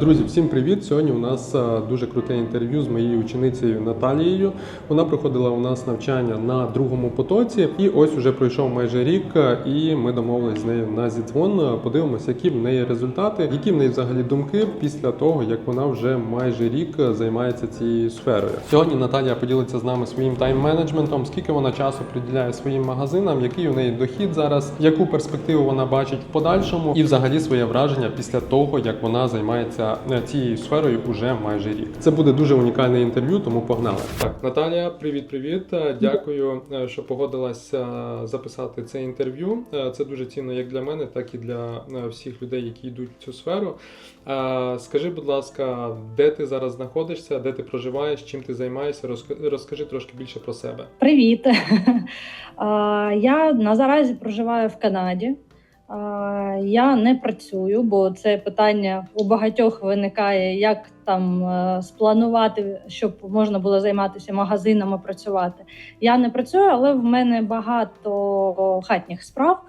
Друзі, всім привіт! Сьогодні у нас е, дуже круте інтерв'ю з моєю ученицею Наталією. Вона проходила у нас навчання на другому потоці, і ось уже пройшов майже рік, е, і ми домовились з нею на зідзвон. Е, Подивимося, які в неї результати, які в неї взагалі думки після того, як вона вже майже рік займається цією сферою. Сьогодні Наталія поділиться з нами своїм тайм-менеджментом, скільки вона часу приділяє своїм магазинам, який у неї дохід зараз, яку перспективу вона бачить в подальшому, і взагалі своє враження після того, як вона займається е, цією сферою уже майже рік. Це буде дуже унікальне інтерв'ю, тому погнали. Так, Наталія, привіт, привіт. Е, Дякую, е, що погодилася записати це інтерв'ю. Е, Це дуже цінно як для мене, так і для е, всіх людей, які йдуть в цю сферу. Скажи, будь ласка, де ти зараз знаходишся, де ти проживаєш, чим ти займаєшся? Розкажи трошки більше про себе. Привіт! Я наразі проживаю в Канаді. Я не працюю, бо це питання у багатьох виникає, як там е, спланувати, щоб можна було займатися магазинами, працювати. Я не працюю, але в мене багато хатніх справ,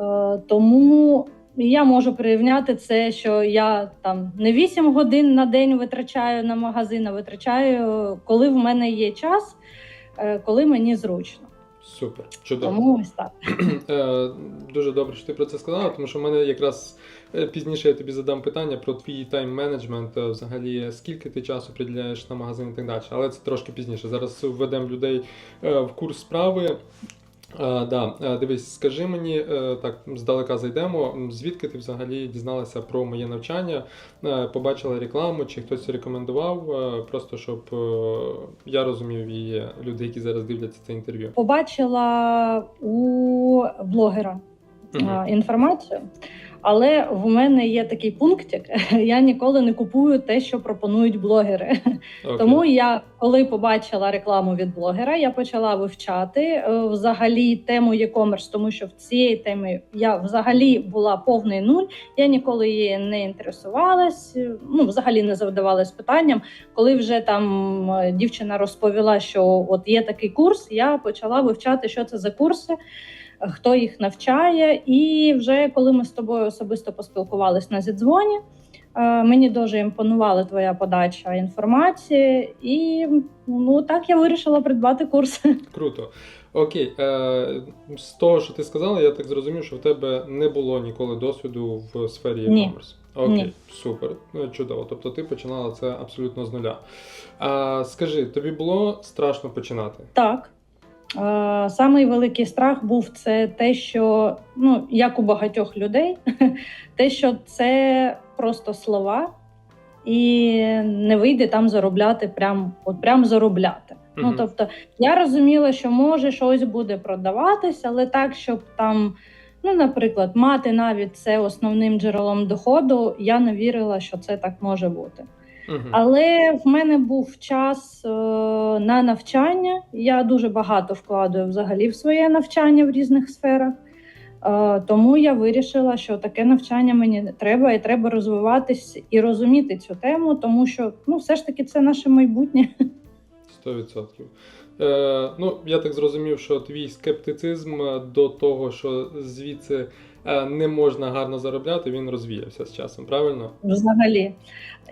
Е, тому я можу порівняти це, що я там не 8 годин на день витрачаю на магазин, а витрачаю, коли в мене є час, е, коли мені зручно. Супер, чудово. Тому ось так. Е, Дуже добре, що ти про це сказала, тому що в мене якраз е, пізніше я тобі задам питання про твій тайм-менеджмент, е, взагалі скільки ти часу приділяєш на магазин і так далі. Але це трошки пізніше. Зараз введемо людей в курс справи. Е, да, е, дивись, скажи мені, е, так здалека зайдемо. Звідки ти взагалі дізналася про моє навчання? Побачила рекламу, чи хтось рекомендував? Просто щоб я розумів і люди, які зараз дивляться це інтерв'ю. Побачила у блогера угу. інформацію, але в мене є такий пунктик: я ніколи не купую те, що пропонують блогери. Окей. Тому я, коли побачила рекламу від блогера, я почала вивчати е, взагалі тему e-commerce, тому що в цієї темі я взагалі була повний нуль. Я ніколи її не інтересувалась, е, ну взагалі не задавалась питанням. Коли вже там е, дівчина розповіла, що от є такий курс, я почала вивчати, що це за курси. Хто їх навчає, і вже коли ми з тобою особисто поспілкувались на зідзвоні, Е, Мені дуже імпонувала твоя подача інформації, і ну так я вирішила придбати курс. Круто. Окей, е, з того, що ти сказала, я так зрозумів, що в тебе не було ніколи досвіду в сфері Ні. e-commerce. Окей, Ні. супер, Ну, чудово. Тобто ти починала це абсолютно з нуля. А, скажи, тобі було страшно починати? Так. Е, Самий великий страх був це те, що ну як у багатьох людей, те, що це просто слова, і не вийде там заробляти, прям от прям заробляти. Ну тобто, я розуміла, що може щось буде продаватися, але так, щоб там, ну, наприклад, мати навіть це основним джерелом доходу, я не вірила, що це так може бути. Але в мене був час е, на навчання. Я дуже багато вкладаю взагалі в своє навчання в різних сферах. Е, тому я вирішила, що таке навчання мені треба, і треба розвиватись і розуміти цю тему, тому що ну, все ж таки це наше майбутнє. 100%. Е, ну, я так зрозумів, що твій скептицизм до того, що звідси не можна гарно заробляти, він розвіявся з часом, правильно? Взагалі.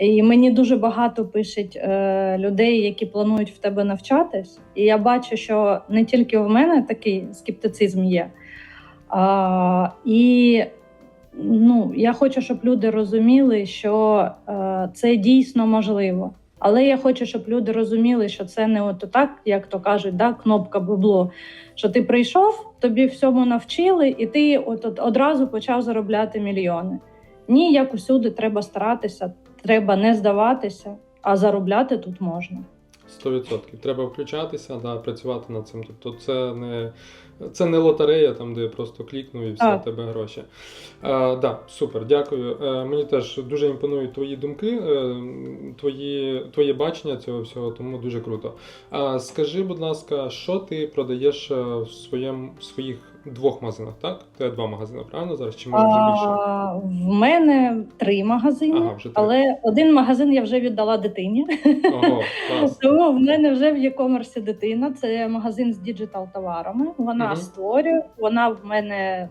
І мені дуже багато пишуть е, людей, які планують в тебе навчатись. І я бачу, що не тільки в мене такий скептицизм є. А, і ну, я хочу, щоб люди розуміли, що е, це дійсно можливо. Але я хочу, щоб люди розуміли, що це не от так, як то кажуть, да, кнопка бабло. Що ти прийшов, тобі всьому навчили, і ти от, от одразу почав заробляти мільйони. Ні, як усюди треба старатися, треба не здаватися, а заробляти тут можна. 100%. Треба включатися, да, працювати над цим. Тобто це не, це не лотерея, там, де просто клікнув і все, а. тебе гроші. А, да, супер, дякую. Е, мені теж дуже імпонують твої думки, е, твої, твоє бачення цього всього, тому дуже круто. А, скажи, будь ласка, що ти продаєш е, в, своєму, в своїх двох магазинах, так? Ти два магазини, правильно зараз? Чи може вже більше? А, в мене три магазини, Ага, вже три. але один магазин я вже віддала дитині. Ого, клас. Тому в мене вже в e-commerce дитина. Це магазин з діджитал товарами. Вона Мгм. створює, вона в мене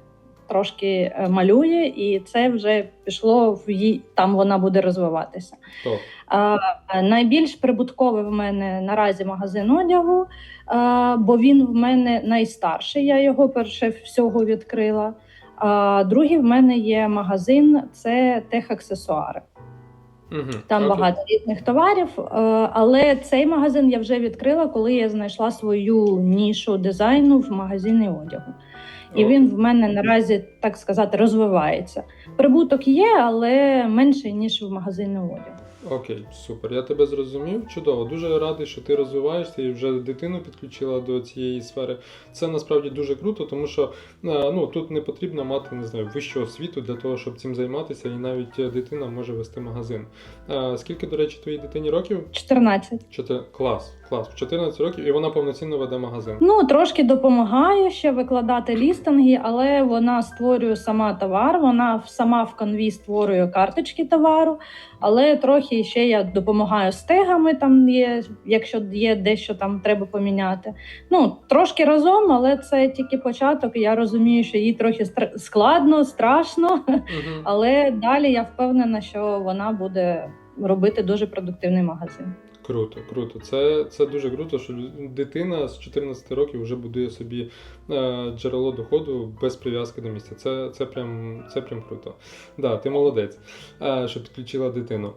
трошки е, малює, і це вже пішло в її там. Вона буде розвиватися. Топ. А, найбільш прибутковий в мене наразі магазин одягу, а, бо він в мене найстарший. Я його перше всього відкрила. А другий в мене є магазин це техаксесуари. Угу. Там багато різних товарів. е, Але цей магазин я вже відкрила, коли я знайшла свою нішу дизайну в магазині одягу. І він в мене наразі, так сказати, розвивається. Прибуток є, але менший ніж в магазині одягу. Окей, супер. Я тебе зрозумів. Чудово. Дуже радий, що ти розвиваєшся і вже дитину підключила до цієї сфери. Це насправді дуже круто, тому що е, ну тут не потрібно мати не знаю вищу освіту для того, щоб цим займатися, і навіть дитина може вести магазин. Е, Скільки, до речі, твоїй дитині років? 14. Чотир... Клас, клас. В 14 років, і вона повноцінно веде магазин. Ну, трошки допомагає ще викладати лістинги, але вона створює сама товар, вона сама в конві створює карточки товару, але трохи ще я допомагаю з тегами, там є, якщо є дещо там треба поміняти. Ну, трошки разом, але це тільки початок. Я розумію, що їй трохи стр- складно, страшно, Угу. але далі я впевнена, що вона буде робити дуже продуктивний магазин. Круто, круто. Це, це дуже круто, що дитина з 14 років вже будує собі е, джерело доходу без прив'язки до місця. Це, це, прям, це прям круто. Да, ти молодець, е, що підключила дитину.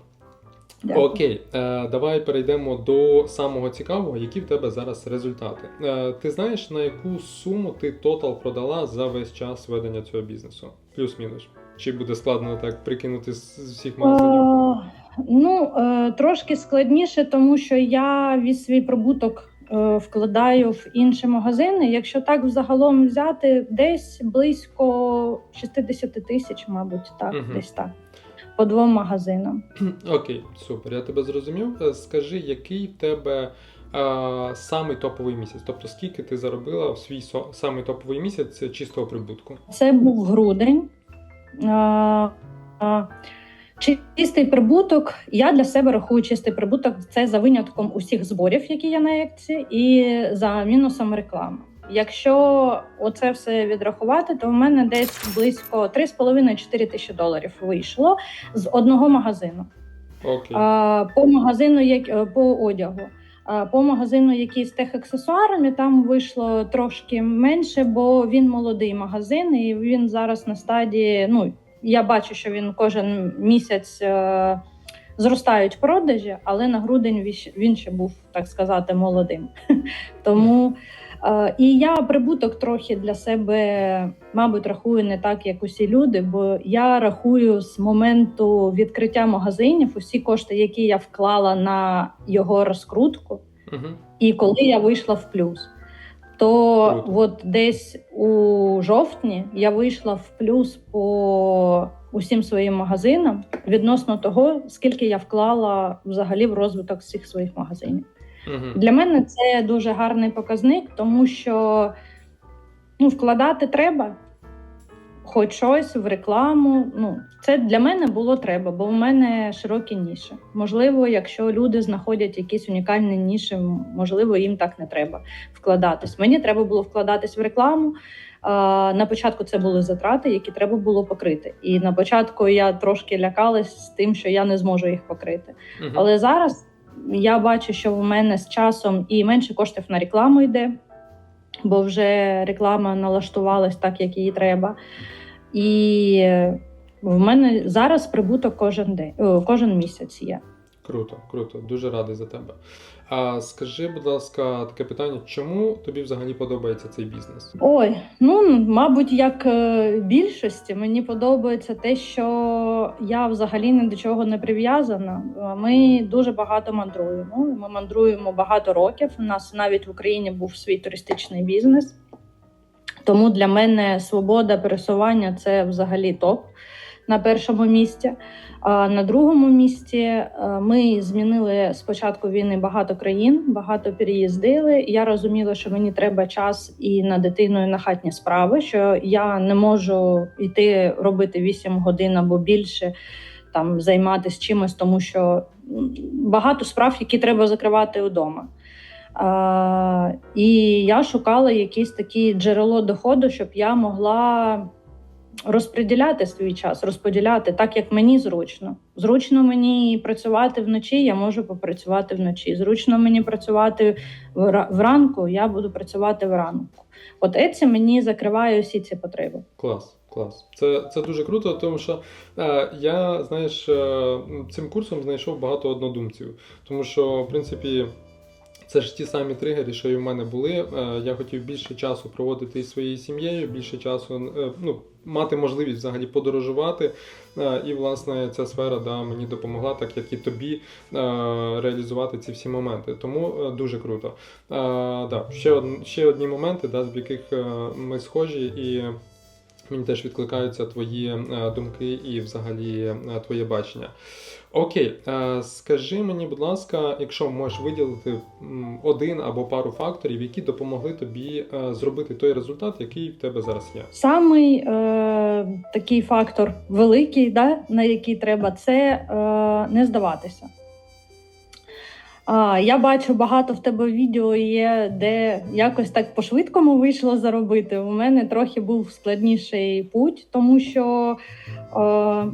Дякую. Окей, е, давай перейдемо до самого цікавого, які в тебе зараз результати. Е, ти знаєш, на яку суму ти тотал продала за весь час ведення цього бізнесу? Плюс-мінус. Чи буде складно так прикинути з всіх магазинів? Е, Ну, е, трошки складніше, тому що я весь свій прибуток вкладаю в інші магазини. Якщо так взагалом взяти, десь близько 60 тисяч, мабуть, так, Мгм. десь так. По двом магазинам. Окей, супер, я тебе зрозумів. Е, Скажи, який в тебе е, самий топовий місяць? Тобто, скільки ти заробила в свій со- самий топовий місяць чистого прибутку? Це був грудень. Е, е, Чистий прибуток. Я для себе рахую чистий прибуток. Це за винятком усіх зборів, які є на екці, і за мінусом реклами. Якщо оце все відрахувати, то в мене десь близько 3,5-4 тисячі доларів вийшло з одного магазину. Окей. А, по магазину, як е, по одягу. А, по магазину, який з техаксесуарами, там вийшло трошки менше, бо він молодий магазин, і він зараз на стадії. Ну я бачу, що він кожен місяць е, зростають продажі, але на грудень він ще- був, так сказати, молодим. Тому і я прибуток трохи для себе, мабуть, рахую не так, як усі люди, бо я рахую з моменту відкриття магазинів усі кошти, які я вклала на його розкрутку, Угу. і коли я вийшла в плюс. То от десь у жовтні я вийшла в плюс по усім своїм магазинам відносно того, скільки я вклала взагалі в розвиток всіх своїх магазинів. Для мене це дуже гарний показник, тому що ну, вкладати треба хоч щось в рекламу. Ну, це для мене було треба, бо в мене широкі ніші. Можливо, якщо люди знаходять якісь унікальні ніші, можливо, їм так не треба вкладатись. Мені треба було вкладатись в рекламу. На початку це були затрати, які треба було покрити. І на початку я трошки лякалась з тим, що я не зможу їх покрити. Угу. Але зараз я бачу, що в мене з часом і менше коштів на рекламу йде, бо вже реклама налаштувалась так, як її треба. І в мене зараз прибуток кожен день, кожен місяць є. Круто, круто, дуже радий за тебе. А скажи, будь ласка, таке питання: чому тобі взагалі подобається цей бізнес? Ой, ну мабуть, як е, більшості, мені подобається те, що я взагалі ні до чого не прив'язана. Ми дуже багато мандруємо. Ми мандруємо багато років. У нас навіть в Україні був свій туристичний бізнес. Тому для мене свобода пересування це взагалі топ на першому місці. На другому місці ми змінили з початку війни багато країн, багато переїздили. Я розуміла, що мені треба час і на дитину, і на хатні справи. Що я не можу йти робити 8 годин або більше там займатися чимось, тому що багато справ, які треба закривати вдома. І я шукала якесь таке джерело доходу, щоб я могла розподіляти свій час, розподіляти так, як мені зручно. Зручно мені працювати вночі, я можу попрацювати вночі. Зручно мені працювати вранку, я буду працювати вранку. От Еці мені закриває усі ці потреби. Клас, клас. Це, це дуже круто, тому що е, я, знаєш, е, цим курсом знайшов багато однодумців. Тому що, в принципі, це ж ті самі тригери, що і в мене були. Е, я хотів більше часу проводити із своєю сім'єю, більше часу е, ну, мати можливість взагалі подорожувати. Е, і, власне, ця сфера да, мені допомогла, так як і тобі, е, реалізувати ці всі моменти. Тому е, дуже круто. Да, ще, од, ще одні моменти, да, з яких ми схожі, і мені теж відкликаються твої е, думки і взагалі е, твоє бачення. Окей, е, скажи мені, будь ласка, якщо можеш виділити один або пару факторів, які допомогли тобі зробити той результат, який в тебе зараз є. Самий е, такий фактор великий, да, на який треба, це е, не здаватися. А, я бачу, багато в тебе відео є, де якось так по-швидкому вийшло заробити. У мене трохи був складніший путь, тому що, е,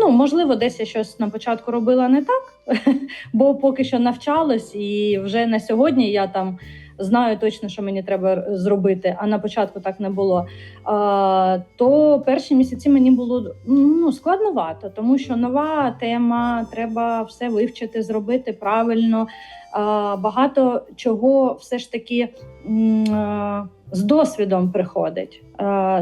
ну, можливо, десь я щось на початку робила не так, бо поки що навчалась, і вже на сьогодні я там знаю точно, що мені треба зробити, а на початку так не було. То перші місяці мені було ну, складновато, тому що нова тема, треба все вивчити, зробити правильно. Багато чого все ж таки з досвідом приходить,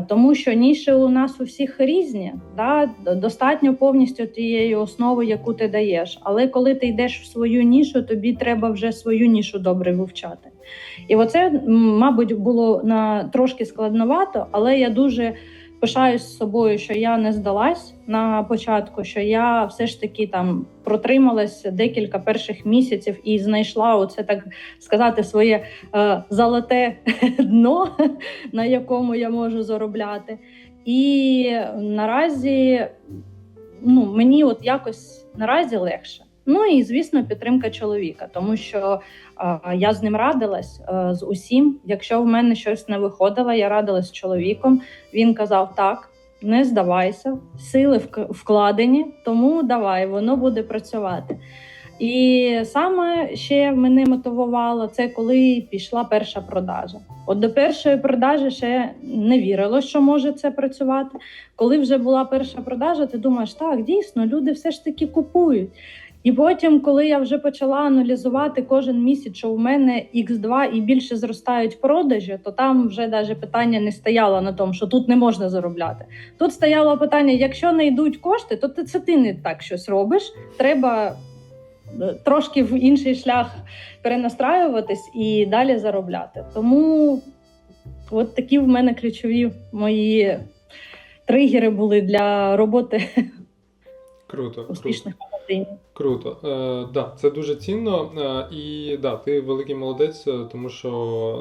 тому що ніші у нас у всіх різні. Да? Достатньо повністю тієї основи, яку ти даєш. Але коли ти йдеш в свою нішу, тобі треба вже свою нішу добре вивчати. І оце, мабуть, було на трошки складновато, але я дуже пишаюсь собою, що я не здалась на початку, що я все ж таки там протрималась декілька перших місяців і знайшла оце так сказати своє е, золоте дно, на якому я можу заробляти. І наразі ну, мені от якось наразі легше. Ну і звісно, підтримка чоловіка, тому що е, я з ним радилась е, з усім. Якщо в мене щось не виходило, я радилась з чоловіком. Він казав: так, не здавайся, сили вкладені, тому давай, воно буде працювати. І саме ще мене мотивувало це, коли пішла перша продажа. От до першої продажі ще не вірило, що може це працювати. Коли вже була перша продажа, ти думаєш, так, дійсно, люди все ж таки купують. І потім, коли я вже почала аналізувати кожен місяць, що в мене X2 і більше зростають продажі, то там вже навіть питання не стояло на тому, що тут не можна заробляти. Тут стояло питання: якщо не йдуть кошти, то ти це ти не так щось робиш. Треба е, трошки в інший шлях перенастраюватись і далі заробляти. Тому от такі в мене ключові мої тригери були для роботи Круто, круто. Успішних. Круто, е, да, це дуже цінно. Е, і да, ти великий молодець, е, тому що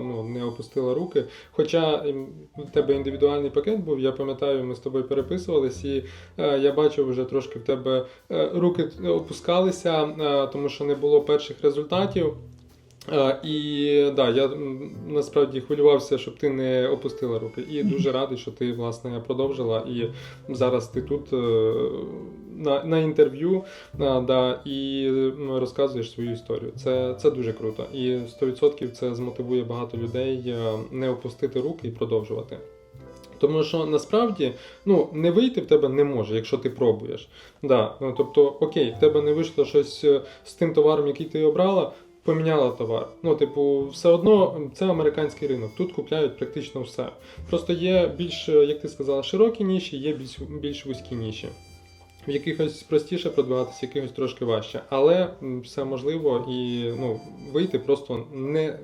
ну, не опустила руки. Хоча ем, в тебе індивідуальний пакет був, я пам'ятаю, ми з тобою переписувались, і е, я бачив вже трошки в тебе е, руки опускалися, е, тому що не було перших результатів. Е, І да, я насправді хвилювався, щоб ти не опустила руки. І дуже радий, що ти власне продовжила. І зараз ти тут е, на, на інтерв'ю а, да, і розказуєш свою історію. Це, це дуже круто. І 100% це змотивує багато людей е, не опустити руки і продовжувати. Тому що насправді ну, не вийти в тебе не може, якщо ти пробуєш. Да, ну, тобто, окей, в тебе не вийшло щось е, з тим товаром, який ти обрала, поміняла товар. Ну, типу, все одно це американський ринок. Тут купляють практично все. Просто є більш, е, як ти сказала, широкі ніші, є більш, більш вузькі ніші. В якихось простіше продвигатися, якихось трошки важче. Але все можливо і ну, вийти просто не,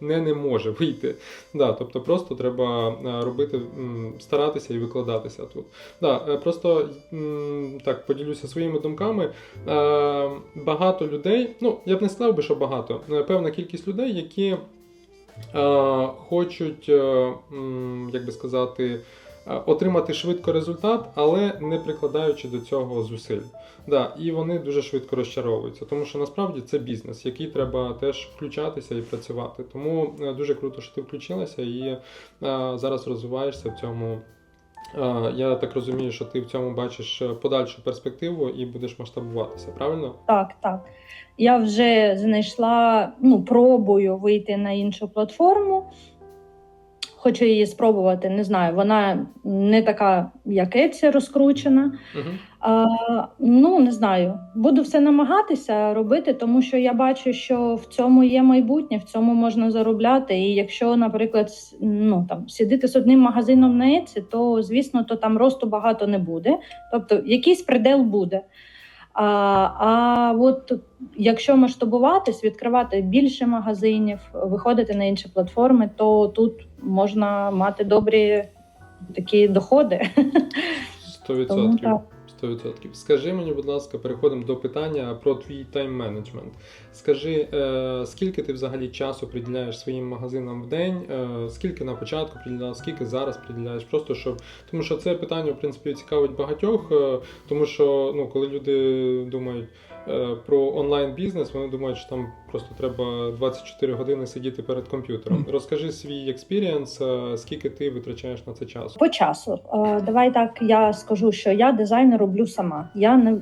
не, не може вийти. Да, тобто просто треба е, робити, старатися і викладатися тут. Да, е, просто так поділюся своїми думками. Е, Багато людей, ну я б не сказав би, що багато, певна кількість людей, які хочуть, як би сказати, отримати швидко результат, але не прикладаючи до цього зусиль. Да, і вони дуже швидко розчаровуються, тому що насправді це бізнес, який треба теж включатися і працювати. Тому е, дуже круто, що ти включилася і е, зараз розвиваєшся в цьому. Е, Я так розумію, що ти в цьому бачиш е, подальшу перспективу і будеш масштабуватися, правильно? Так, так. Я вже знайшла, ну, пробую вийти на іншу платформу. Хочу її спробувати, не знаю. Вона не така, як Etsy, розкручена. Угу. А, ну, не знаю. Буду все намагатися робити, тому що я бачу, що в цьому є майбутнє, в цьому можна заробляти. І якщо, наприклад, ну там сидіти з одним магазином на Etsy, то звісно, то там росту багато не буде. Тобто якийсь придел буде. А, а от якщо масштабуватись, відкривати більше магазинів, виходити на інші платформи, то тут можна мати добрі такі доходи. Тому 100%. так. 100%. Скажи мені, будь ласка, переходимо до питання про твій тайм-менеджмент. Скажи, е, скільки ти взагалі часу приділяєш своїм магазинам в день, е, скільки на початку приділяв, скільки зараз приділяєш? Просто щоб. Тому що це питання, в принципі, цікавить багатьох, е, тому що ну, коли люди думають про онлайн-бізнес, вони думають, що там просто треба 24 години сидіти перед комп'ютером. Розкажи свій експірієнс, е, скільки ти витрачаєш на це часу. По часу, Е, давай так я скажу, що я дизайн роблю сама. Я не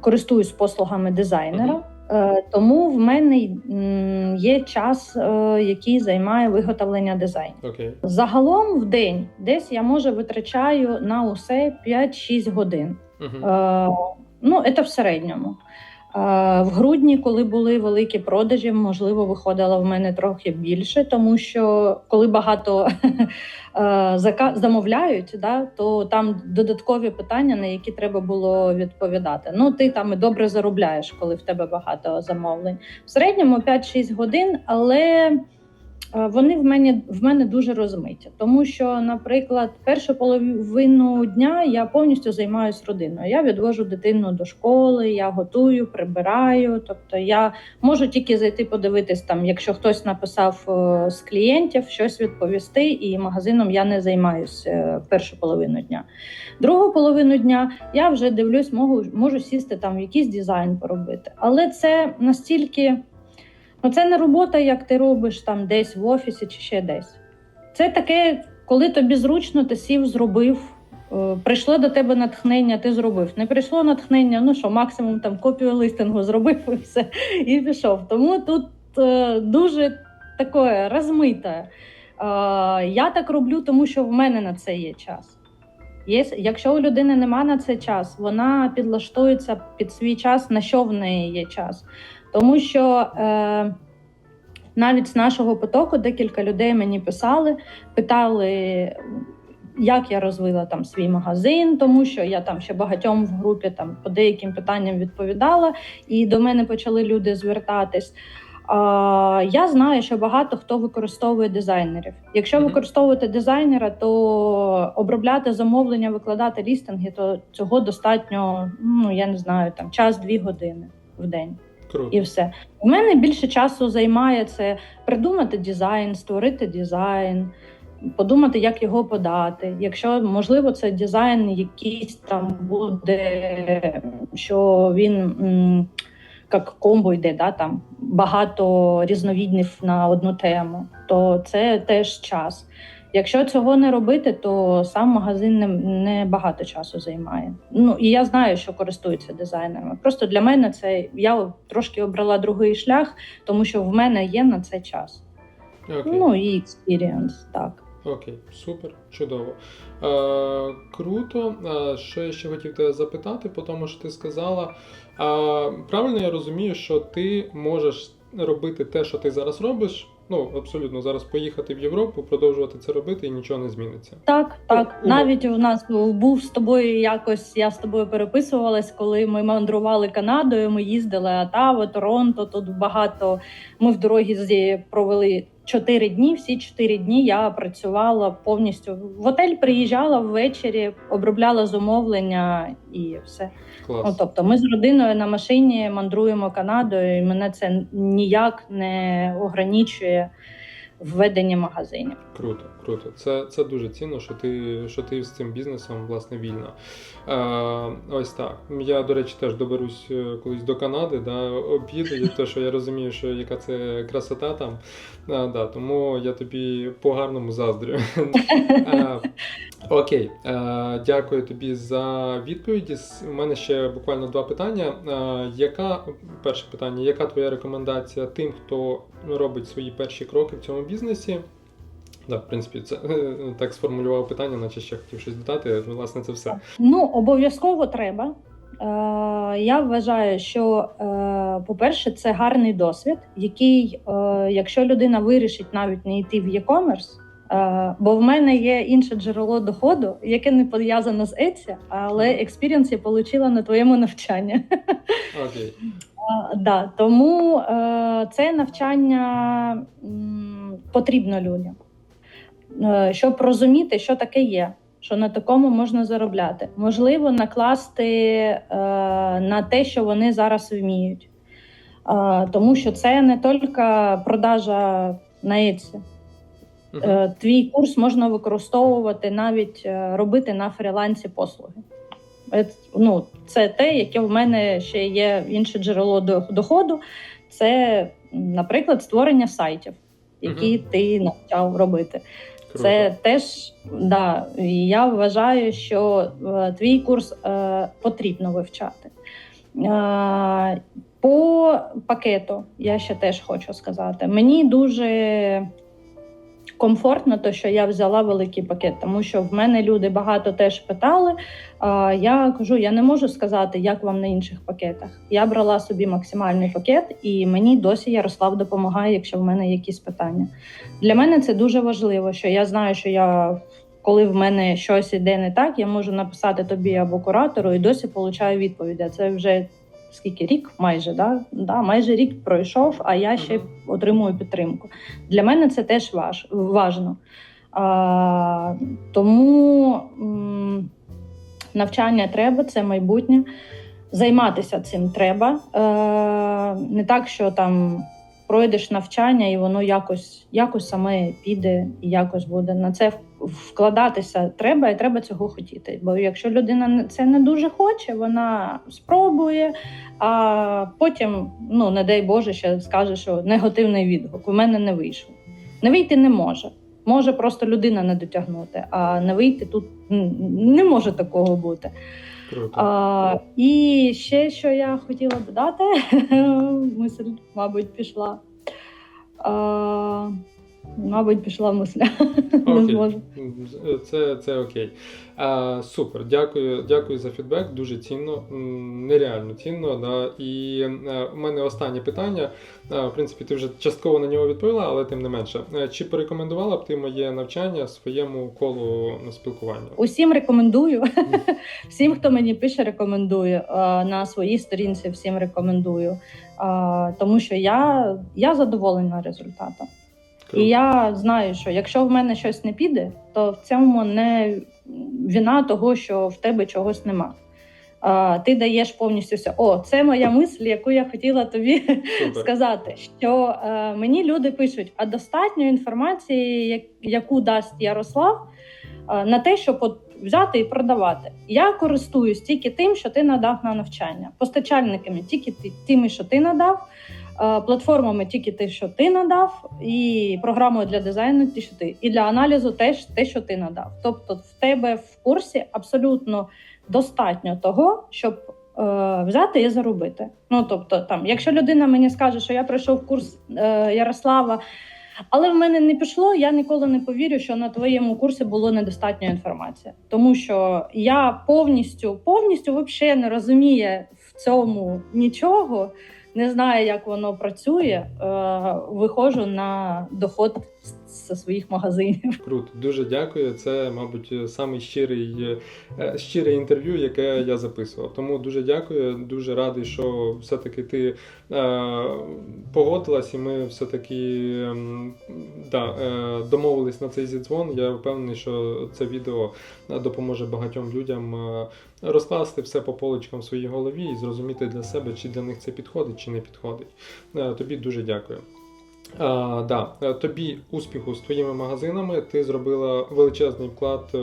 користуюсь послугами дизайнера, Е, тому в мене є час, е, який займає виготовлення дизайну. Окей. Загалом в день десь я може витрачаю на усе 5-6 годин. Угу. Ну, це в середньому. В грудні, коли були великі продажі, можливо, виходило в мене трохи більше, тому що коли багато замовляють, да, то там додаткові питання, на які треба було відповідати. Ну, ти там і добре заробляєш, коли в тебе багато замовлень. В середньому 5-6 годин, але вони в мене в мене дуже розмиті, тому що, наприклад, першу половину дня я повністю займаюся родиною. Я відвожу дитину до школи, я готую, прибираю. Тобто я можу тільки зайти подивитись там, якщо хтось написав е, з клієнтів щось відповісти, і магазином я не займаюся е, першу половину дня. Другу половину дня я вже дивлюсь, можу, можу сісти там в якийсь дизайн поробити. Але це настільки. Ну, це не робота, як ти робиш там десь в офісі чи ще десь. Це таке, коли тобі зручно, ти сів, зробив. е, Прийшло до тебе натхнення, ти зробив. Не прийшло натхнення, ну що, максимум там копію листингу зробив і все, і пішов. Тому тут е, дуже таке розмите. Е, я так роблю, тому що в мене на це є час. Є, якщо у людини нема на це час, вона підлаштується під свій час, на що в неї є час. Тому що е, навіть з нашого потоку декілька людей мені писали, питали, як я розвила там свій магазин, тому що я там ще багатьом в групі там по деяким питанням відповідала, і до мене почали люди звертатись. Я знаю, що багато хто використовує дизайнерів. Якщо використовувати дизайнера, то обробляти замовлення, викладати лістинги, то цього достатньо, ну я не знаю, там час-дві години в день Круто. і все. У мене більше часу займає це придумати дизайн, створити дизайн, подумати, як його подати. Якщо можливо, це дизайн якийсь там буде, що він як комбо йде, да, там багато різновідних на одну тему, то це теж час. Якщо цього не робити, то сам магазин не, не багато часу займає. Ну і я знаю, що користуються дизайнерами. Просто для мене це я трошки обрала другий шлях, тому що в мене є на це час. Окей. Ну і експірієнс, так. Окей, супер, чудово. Е, круто. Е, що я ще хотів тебе запитати, по тому, що ти сказала. Е, правильно я розумію, що ти можеш робити те, що ти зараз робиш. Ну, абсолютно, зараз поїхати в Європу, продовжувати це робити і нічого не зміниться. Так, так. Ну, Навіть у нас був з тобою якось. Я з тобою переписувалась, коли ми мандрували Канадою. Ми їздили Атаво, Торонто. Тут багато. Ми в дорозі провели чотири дні. Всі чотири дні я працювала повністю в отель. Приїжджала ввечері, обробляла замовлення і все. Клас. Ну, тобто, ми з родиною на машині мандруємо Канадою, і мене це ніяк не ограничує в веденні магазинів. Круто, круто. Це, це дуже цінно, що ти, що ти з цим бізнесом власне вільна. Е, ось так. Я, до речі, теж доберусь е, колись до Канади, да, обіду, те, що я розумію, що яка це красота там. Е, да, тому я тобі по-гарному заздрю. Е, Окей, дякую тобі за відповіді. У мене ще буквально два питання. Яка перше питання? Яка твоя рекомендація тим, хто робить свої перші кроки в цьому бізнесі? Да, в принципі, це е, так сформулював питання, наче ще хотів щось додати. Власне, це все. Ну, обов'язково треба. Е, я вважаю, що, е, по-перше, це гарний досвід, який, якщо людина вирішить навіть не йти в e-commerce, бо в мене є інше джерело доходу, яке не пов'язано з Etsy, але експірієнс я отримала на твоєму навчанні. Окей. А, Да, тому це навчання потрібно людям, е, щоб розуміти, що таке є, що на такому можна заробляти. Можливо, накласти е, на те, що вони зараз вміють. Е, тому що це не тільки продажа на Etsy. Мгм. Е, Твій курс можна використовувати навіть робити на фрілансі послуги. Ну, це те, яке в мене ще є інше джерело доходу. Це, наприклад, створення сайтів, які ти навчав робити. Круто. Це теж да, я вважаю, що е, твій курс е, потрібно вивчати. Е, по пакету я ще теж хочу сказати. Мені дуже комфортно, то що я взяла великий пакет, тому що в мене люди багато теж питали. Я кажу, я не можу сказати, як вам на інших пакетах. Я брала собі максимальний пакет, і мені досі Ярослав допомагає, якщо в мене якісь питання. Для мене це дуже важливо, що я знаю, що я. Коли в мене щось іде не так, я можу написати тобі або куратору і досі получаю відповідь. А це вже скільки рік, майже да? Да, майже рік пройшов, а я ще отримую підтримку. Для мене це теж важ, важно. А, тому м, навчання треба, це майбутнє. Займатися цим треба. Е, не так, що там пройдеш навчання, і воно якось, якось саме піде і якось буде. На це вкладатися треба, і треба цього хотіти. Бо якщо людина це не дуже хоче, вона спробує, а потім, ну не дай Боже, ще скаже, що негативний відгук у мене не вийшло. Не вийти не може. Може просто людина не дотягнути, а не вийти тут не може такого бути. Круто. А, і ще що я хотіла додати, мисль, мабуть, пішла. А, мабуть, пішла мисля. Не зможу. Це, це окей. А, супер, дякую, дякую за фідбек. Дуже цінно, нереально цінно. Да. І е, у мене останнє питання. Е, в принципі, ти вже частково на нього відповіла, але тим не менше. Е, Чи порекомендувала б ти моє навчання своєму колу на спілкування? Усім рекомендую. всім, хто мені пише, рекомендую. На своїй сторінці всім рекомендую. Тому що я, я задоволена результатом. І я знаю, що якщо в мене щось не піде, то в цьому не вина того, що в тебе чогось нема. А, ти даєш повністю все. О, це моя мисль, яку я хотіла тобі Супер. сказати. Що е, мені люди пишуть, а достатньо інформації, яку дасть Ярослав, е, на те, щоб от взяти і продавати. Я користуюсь тільки тим, що ти надав на навчання, постачальниками тільки ти- тими, що ти надав. Е, Платформами тільки те, що ти надав, і програмою для дизайну ті, що ти, і для аналізу теж те, що ти надав. Тобто, в тебе в курсі абсолютно достатньо того, щоб е, взяти і заробити. Ну тобто, там, якщо людина мені скаже, що я пройшов курс е, Ярослава, але в мене не пішло, я ніколи не повірю, що на твоєму курсі було недостатньо інформації, тому що я повністю, повністю взагалі не розумію в цьому нічого. Не знаю, як воно працює. Е, виходжу на доход зі своїх магазинів. Круто, дуже дякую. Це, мабуть, самий щирий, е, щире інтерв'ю, яке я записував. Тому дуже дякую. Дуже радий, що все-таки ти е, погодилась, і ми все-таки ем, да, е, домовились на цей зідзвон. Я впевнений, що це відео е, допоможе багатьом людям е, розкласти все по поличкам в своїй голові і зрозуміти для себе, чи для них це підходить, чи не підходить. Е, Тобі дуже дякую. А, да. Тобі успіху з твоїми магазинами. Ти зробила величезний вклад е,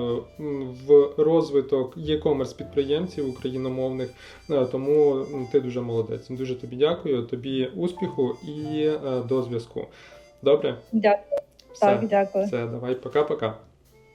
в розвиток e-commerce підприємців україномовних. Е, Тому ти дуже молодець. Дуже тобі дякую. Тобі успіху і е, до зв'язку. Добре? Дякую. Все, Так, дякую. все, давай, пока-пока.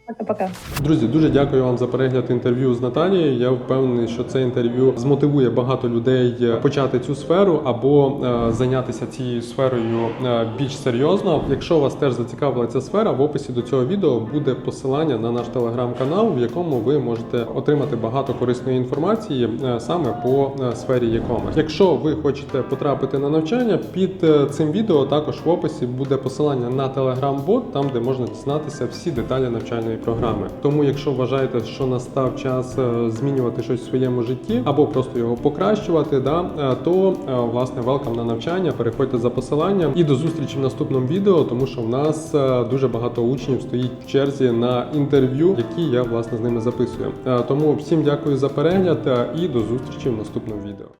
Пока-пока. Друзі, дуже дякую вам за перегляд інтерв'ю з Наталією. Я впевнений, що це інтерв'ю змотивує багато людей е, почати цю сферу або е, зайнятися цією сферою е, більш серйозно. Якщо вас теж зацікавила ця сфера, в описі до цього відео буде посилання на наш телеграм-канал, в якому ви можете отримати багато корисної інформації саме по сфері e-commerce. Якщо ви хочете потрапити на навчання, під цим відео також в описі буде посилання на телеграм-бот, там де можна дізнатися всі деталі навчальної програми. Тому, якщо вважаєте, що настав час е, змінювати щось в своєму житті або просто його покращувати, да, е, то е, власне велкам на навчання. Переходьте за посиланням і до зустрічі в наступному відео, тому що в нас дуже багато учнів стоїть в черзі на інтерв'ю, які я власне з ними записую. Тому всім дякую за перегляд і до зустрічі в наступному відео.